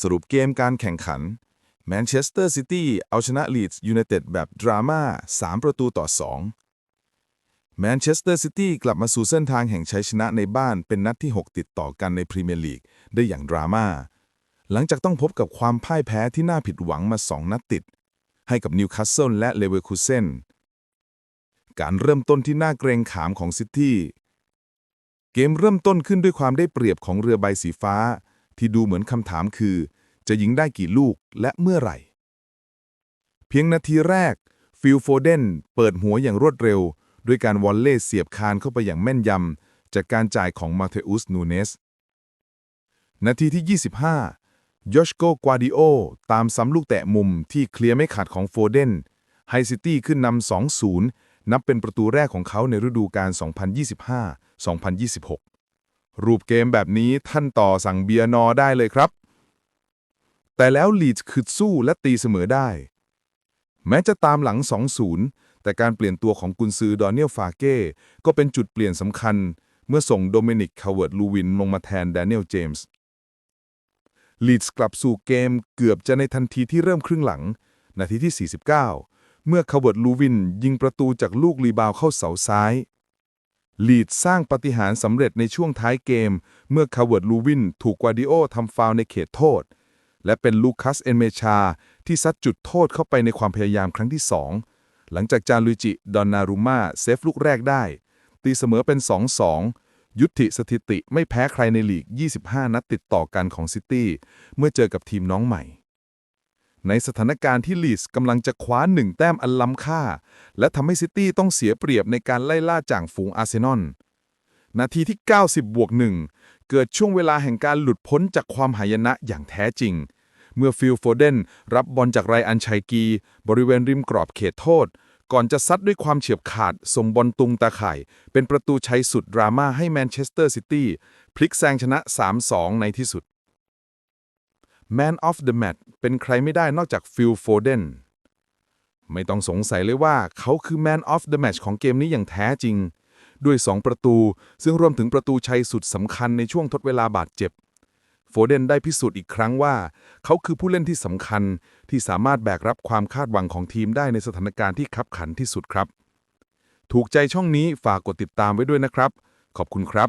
สรุปเกมการแข่งขันแมนเชสเตอร์ซิตี้เอาชนะลีดส์ยูไนเต็ดแบบดราม่า3 ประตูต่อ 2 แมนเชสเตอร์ซิตี้กลับมาสู่เส้นทางแห่งชัยชนะในบ้านเป็นนัดที่ 6 ติดต่อกันในพรีเมียร์ลีกได้อย่างดราม่า หลังจากต้องพบกับความพ่ายแพ้ที่น่าผิดหวังมา 2 นัดติด ให้กับนิวคาสเซิลและเลเวอร์คูเซนการเริ่มต้นที่น่าเกรงขามของซิตี้เกมเริ่มต้นขึ้นด้วยความได้เปรียบของเรือใบสีฟ้า ที่ดูเหมือนคำถามคือ จะยิงได้กี่ลูกและเมื่อไหร่ เพียงนาทีแรก ฟิลโฟเดนเปิดหัวอย่างรวดเร็ว ด้วยการวอลเล่เสียบคานเข้าไปอย่างแม่นยำ จากการจ่ายของมาเทอุสนูเนส นาทีที่ 25ยอชโกกวาดิโอตามซ้ำลูกแตะมุมที่เคลียร์ไม่ขาดของโฟเดนไฮซิตี้ขึ้นนำ2-0นับเป็นประตูแรกของเขาในฤดูกาล 2025-2026 รูปเกมแบบนี้ท่านต่อสั่งเบียร์นอได้เลยครับ แต่แล้วลีดส์คือสู้และตีเสมอได้ แม้จะตามหลัง 2-0 แต่การเปลี่ยนตัวของกุนซือดอนเนียลฟาเก้ก็เป็นจุดเปลี่ยนสำคัญ เมื่อส่งโดมินิกคาเวิร์ดลูวินลงมาแทนแดเนียลเจมส์ลีดส์กลับสู่เกมเกือบจะในทันทีที่เริ่มครึ่งหลัง นาทีที่ 49 เมื่อคาเวิร์ดลูวินยิงประตูจากลูกรีบาวเข้าเสาซ้าย ลีดสร้างปฏิหารสำเร็จในช่วงท้ายเกม เมื่อคาเวิร์ดลูวินถูกกวาดิโอทำฟาวในเขตโทษ และเป็นลูคัสเอนเมชา ที่ซัดจุดโทษเข้าไปในความพยายามครั้งที่ 2 หลังจากจาลุจิ ดอนนารุมาเซฟลูกแรกได้ ตีเสมอเป็น 2-2 ยุติสถิติไม่แพ้ใครในลีก 25 นัดติดต่อกันของซิตี้เมื่อเจอกับทีมน้องใหม่ ในสถานการณ์ที่ลีส์กำลังจะคว้าหนึ่งแต้มอันล้ำค่า และทำให้ซิตี้ต้องเสียเปรียบในการไล่ล่าจ่างฝูงอาร์เซนอล นาทีที่ 90บวกหนึ่งเกิดช่วงเวลาแห่งการหลุดพ้นจากความหายนะอย่างแท้จริง เมื่อฟิลโฟเดนรับบอลจากไรอันชัยกี บริเวณริมกรอบเขตโทษ ก่อนจะซัดด้วยความเฉียบขาดส่งบอลตุงตาข่าย เป็นประตูชัยสุดดราม่าให้แมนเชสเตอร์ซิตี้พลิกแซงชนะ 3-2 ในที่สุด Man of the Match เป็นใครไม่ได้นอกจากฟิลโฟเดนไม่ต้องสงสัยเลยว่าเขาคือ Man of the Match ของเกมนี้อย่างแท้จริง ด้วย 2 ประตู ซึ่งรวมถึงประตูชัยสุดสำคัญในช่วงทดเวลาบาดเจ็บ โฟเดนได้พิสูจน์อีกครั้งว่า เขาคือผู้เล่นที่สำคัญที่สามารถแบกรับความคาดหวังของทีมได้ในสถานการณ์ที่ขับขันที่สุดครับ ถูกใจช่องนี้ฝากกดติดตามไว้ด้วยนะครับ ขอบคุณครับ